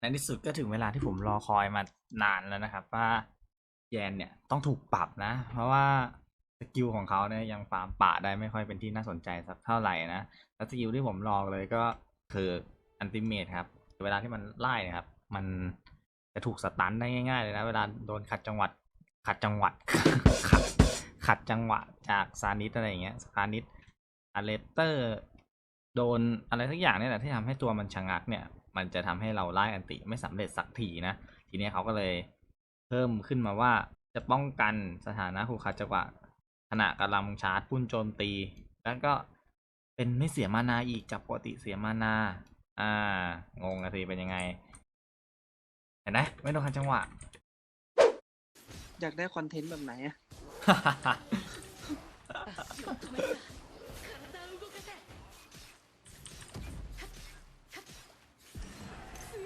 ในที่สุดก็ถึงเวลาที่ผมรอคอยมานานแล้วนะครับ ว่าแยนเนี่ยต้องถูกปรับนะ เพราะว่าสกิลของเขาเนี่ยยังฟาร์มป่าได้ไม่ค่อยเป็นที่น่าสนใจสักเท่าไหร่นะแล้วสกิลที่ผมรอเลยก็คืออันติเมทครับ เวลาที่มันไล่นะครับ มันจะถูกสตันได้ง่ายๆเลยนะ เวลาโดนขัดจังหวัดขัดจังหวัดขัดขัดจังหวะจากซานิสอะไรอย่างเงี้ยซานิสอเลเตอร์ โดนอะไรสักอย่างเนี่ยแหละที่ทำให้ตัวมันชะงักเนี่ย มันจะทำให้เราไล่อันติไม่สำเร็จสักทีนะทีนี้เขาก็เลยเพิ่มขึ้นมาว่าจะป้องกันสถานะขู่ขัดจังหวะขณะกำลังชาร์จพุ่นโจมตี แล้วก็เป็นไม่เสียมานาอีกจากปกติเสียมานา อ่างงอะสิเป็นยังไงเห็นไหมไม่โดนขัดจังหวะ อยากได้คอนเทนต์แบบไหนอะ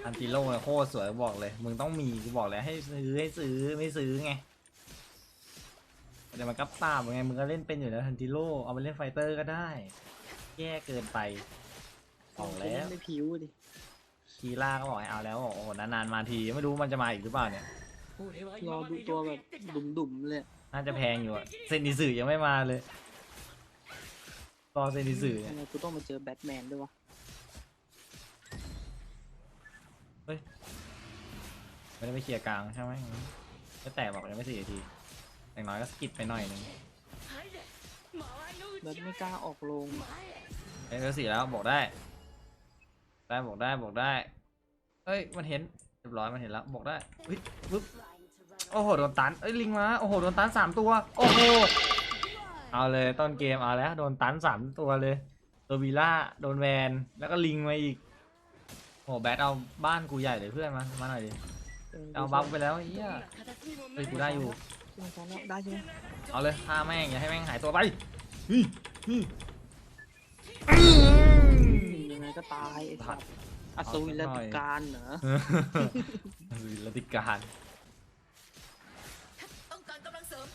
อันติโร่เนี่ยโคตรสวยบอกเลย มึงต้องมีกูบอกเลยให้ซื้อให้ซื้อไม่ซื้อไงเดี๋ยวมันก็ปราบไงมึงก็เล่นเป็นอยู่แล้วทันติโร่เอาไปเล่นไฟเตอร์ก็ได้ แย่เกินไปบอกแล้วไม่ผิวดิคีล่าก็บอกให้เอาแล้วโอ้โหนานๆมาทีไม่รู้มันจะมาอีกหรือเปล่าเนี่ยรอดูตัวแบบดุ่มๆเลยน่าจะแพงอยู่อะเซนิสึยังไม่มาเลยรอเซนิสึเนี่ยทำไมกูต้องมาเจอแบทแมนด้วยวะ ไม่ได้ไปเคลียร์กลางใช่ไหมก็แตกบอกยังไม่สี่นาทีอย่างน้อยก็สกิปไปหน่อยหนึงแบทไม่กล้าออกโรงเอ้ยก็สี่แล้วบอกได้ ได้บอกได้บอกได้เอ้ยมันเห็นเรียบร้อยมันเห็นแล้วบอกได้เฮ้ยปึ๊บโอ้โหโดนตันเอ้ยลิงมาโอ้โหโดนตันสามตัวโอ้โหเอาเลยต้นเกมเอาแล้วโดนตันสามตัวเลยตัววีล่าโดนแวนแล้วก็ลิงมาอีก โอ้โหแบทเอาบ้านกูใหญ่เลยเพื่อนมามาหน่อยดิเอาบัฟไปแล้วไอ้เฮียเฮ้ยกูได้อยู่ไม่ใช่แล้วได้ใช่ไหมเอาเลยฆ่าแม่งอย่าให้แม่งหายตัวไปฮึฮึยังไงก็ตายไอ้สัตว์อัศวินและติการเหรอวิลติการต้องการกำลังเสริม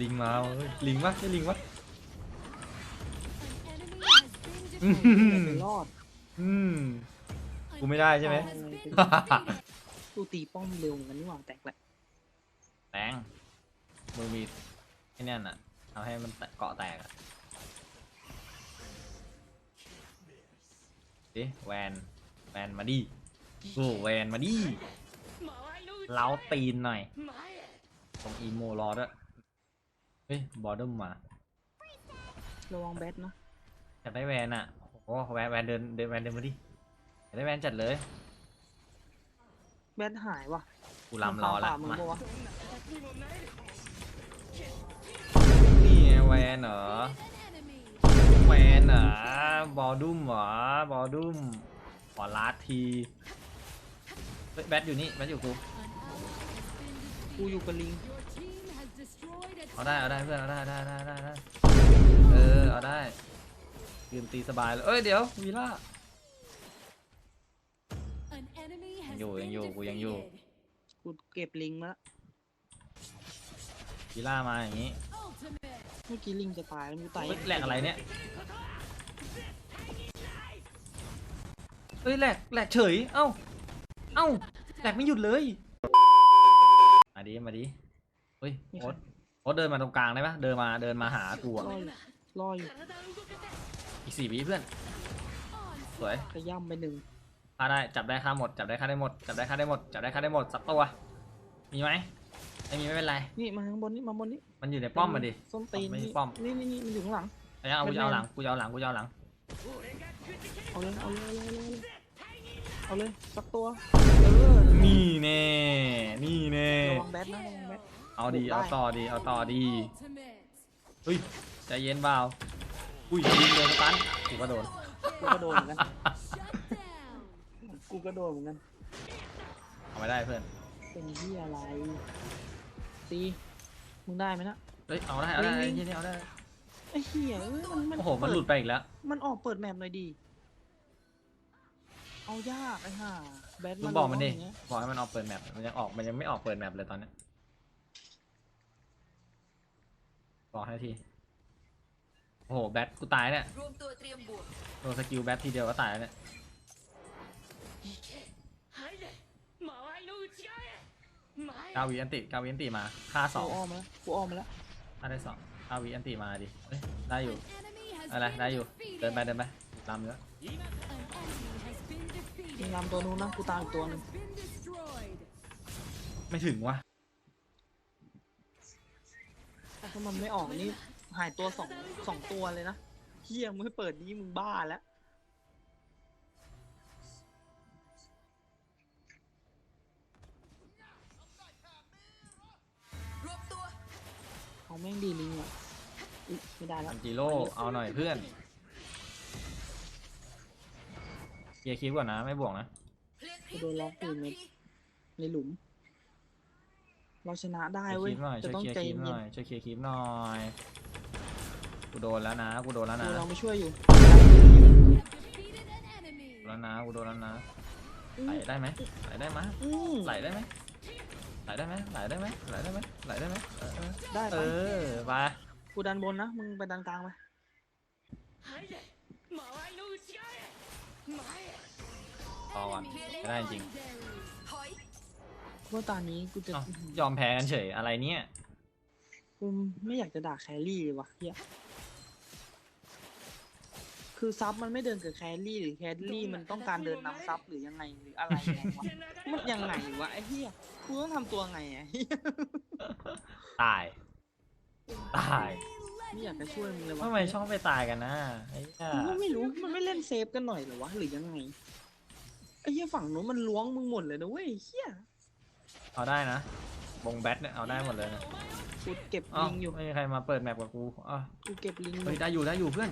ลิงมาเว้ยลิงวะใช่ลิงวะ An enemy has been อื defeated. มไม่รอด อืม กูไม่ได้ใช่ไหม An ally has been กูตีป้อมเร็วเหมือนกันนี่หว่าแตกแหละแตงมึงมีไอ้เนี่ยน่ะทำให้มันแตะเกาะแตกอะดิแวนแวนมาดิโอ้แวนมาดิเล้าตีนหน่อย ตรงอีโมรอด้วยเฮ้ย บอดเดิมมา ระวังแบทนะอยากได้แวนอะ โอ้โหแวนแวนเดินเดินแวนเดินมาดิอยากได้แวนจัดเลยแบทหายว่ะกูลำรอละมึงมาปะวะนี่ไงแวนเหรอ an enemy. แวนเหรอบอลดุมเหรอบอลดุมขอลาดทีเฮ้ยแบทอยู่นี่แบทอยู่กู An ally has been กูอยู่กับลิง defeated. Your team has destroyed a เอาได้เอาได้เพื่อนเอาได้ได้ได้ได้ได้เออเอาได้ ยืนตีสบายเลยเอ้ยเดี๋ยววีล่า An enemy has อยู่ยัง been อยู่กูยังอยู่ defeated. กูเก็บลิงมาละวีล่ามาอย่างงี้ Ultimate. เมื่อกี้ลิงจะตายแล้วกูตายเฮ้ยแหลกอะไรเนี่ยเฮ้ยแหลกแหลกเฉย เอ้า เอ้าแหลกไม่หยุดเลย มาดิ มาดิ เฮ้ยโอ๊ตโอ๊ตเดินมาตรงกลางได้ปะเดินมา เดินมาหากูรอะออยู่รออยู่ อีกสี่วิเพื่อน สวยขย่ำไปหนึ่งฆ่าได้ จับได้ฆ่าหมด จับได้ฆ่าได้หมด จับได้ฆ่าได้หมด จับได้ฆ่าได้หมด สักตัว มีไหมไม่มีไม่เป็นไร นี่มาข้างบนนี่มาบนนี่มันอยู่ในป้อมมาดิ ส้นตีนไม่นี่ป้อม นี่นี่นี่มันอยู่ข้างหลังเอายังเอากูจะเอาหลัง กูจะเอาหลัง กูจะเอาหลัง เอาเลยเอาเลยเอาเลยเอาเลยเอาเลยสักตัวเออนี่แน่ นี่แน่ ระวังแบทนะระวังแบท เอาดี เอาต่อดี เอาต่อดี Ultimate. เฮ้ย ใจเย็นเปล่า อุ้ยยิงเลยสตันกูก็โดน กูก็โดนเหมือนกัน Shut down. กูก็โดนเหมือนกัน เอาไม่ได้เพื่อน เป็นที่อะไรตีมึงได้ไหมนะ เฮ้ย เอาได้ เอาได้ลิไอ้งเหี้ยนี่เอาได้ ไอ้เหี้ยเอ้ยมันมันโอ้โห มันหลุดไปอีกแล้ว มันออกเปิดแมปหน่อยดี เอายากไอ้ห่าแบทมึมังนบอกมันดิ ร้งย่างเงี้ยบอกให้มันออกเปิดแมปมันยังออก มันยังไม่ออกเปิดแมปเลยตอนเนี้ยบอกให้ทีโโอ้โหแบทกูตายเนี่ยรวมตัวเตรียมบวกโดสกิลแบททีเดียวก็ตายแล้วเนี่ยเก้าวิอันติเก้าวิอันติมาฆ่าสองกูอ้อมแล้วกูออมแล้วฆ่าได้สองเก้าวิอันติมาดิได้อยู่ อะอะไรได้อยู่เดินไปเดินไปลำเยอะยิงลำตัวนู้นนะกูตามอีกตัวหนึงไม่ถึงวะถ้ามันไม่ออกนี่ หายตัวสองสองตัวเลยนะเฮียมึงไม่เปิดนี้มึงบ้าแล้วเอาแม่งดีลิงอะอุ๊ยไม่ได้แล้อัวนจิโร่เอาหน่อยเพื่อนเคลียร์คลิปก่อนนะ ไม่บวกนะกูโดนล็อกอยู่ในในหลุม เราชนะได้ช่วยเว้คยลิปหน่อยจะช่วยต้องเคลียร์ใจคลิปหเย็น่นอยช่วยเคลียร์คลิปหน่อย กูโดนแล้วนะ กูโดนแล้วกูนะเราไม่ช่วยอยู่ Defeated an enemy. แล้วนะ กูโดนแล้วนะ ไหลได้ไหมไหลได้ไหมอืมไหลได้ไหมไหลได้ไหมไหลได้ไหมไหลได้ไหมไหลได้ไหมเออเออได้เอปะอไปกูดันบนนะ มึงไปดันกลางไปพอก่อน Enemy ไม่ได้จริง legendary. เพราะตอนนี้กูจะเอ้ายอมแพ้กันเฉยอะไรเนี่ยกูไม่อยากจะด่าแครี่เลยวะเฮีย คือซับมันไม่เดินกับแครี่หรือแครี่มันต้องการเดินนำซับหรือยังไงหรืออะไรยังไงวะมันยังไงวะไอ้เฮียกูต้องทำตัวไงอะเหี้ยตาย ตายไม่อยากจะช่วยมึงเลยวะทำไมชอบไปตายกันนะไอ้เหี้ยกูก็ไม่รู้มันไม่เล่นเซฟกันหน่อยเหรอวะหรือยังไงไอ้เหี้ยฝั่งนู้นมันล้วงมึงหมดเลยนะเว้ยเฮียเอาได้นะวงแบทเนี่ยเอาได้หมดเลยนะกูเก็บเอ้าลิงอยู่ไม่มีใครมาเปิดแมปกับกูอ้าวกูเก็บลิงอเฮ้ยยู่ได้อยู่ได้อยู่เพื่อน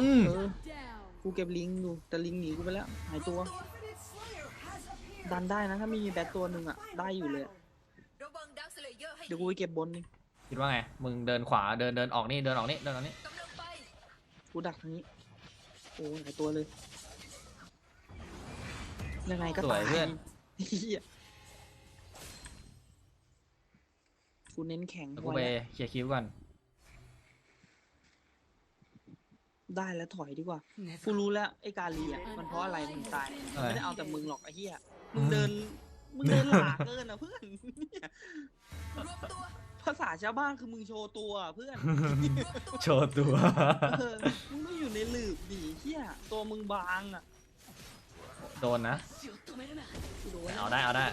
อืมเออ Down. กูเก็บลิงอยู่แต่ลิงหนีกูไปแล้วหายตัว ดันได้นะ ถ้ามีแบตตัวหนึ่งอะได้อยู่เลยอะระวังดักสเลเยอร์ให้เดี๋ยวกูไปเก็บบนนี่คิดว่าไง มึงเดินขวา เดินเดินออกนี่เดินออกนี่เดินออกนี่กำลังไปกูดักทางนี้ โอ้ยหายตัวเลย ยังไงก็สวตายยเพื่อนเฮียกูเน้นแข็งเดี๋ยวกูไว้ไปแล้วเคลียร์คิวก่อน ได้แล้วถอยดีกว่ากูรู้แล้วไอ้กาลีอะมันเพราะอะไรมึงตายอะไรไม่ได้เอาแต่มึงหรอกไอ้เหี้ยมึงเดินมึงเดินหลาเกินอะเพื่อนรวมตัวภาษาชาวบ้านคือมึงโชว์ตัวอะเพื่อนโชว์ตัวเออมึงต้องอยู่ในหลืบดิเหี้ยตัวมึงบางอะโดนนะกูโดนเอาได้เอาได้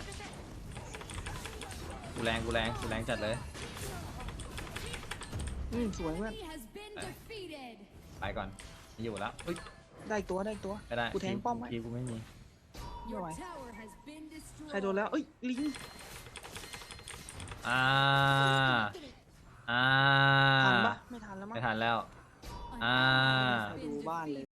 กูแรงกูแรงกูแรงจัดเลยอืมสวยเพื่อน ไปก่อนอยู่แล้วเฮ้ยได้ตัวได้ตัว ไม่ได้กูแทงป้อมไว้กูไม่มีใครโดนแล้วเอ้ยลิงอ่าอ่าทันปะไม่ทันแล้วมั้งไม่ทันแล้ว อ่า ดูบ้านเลย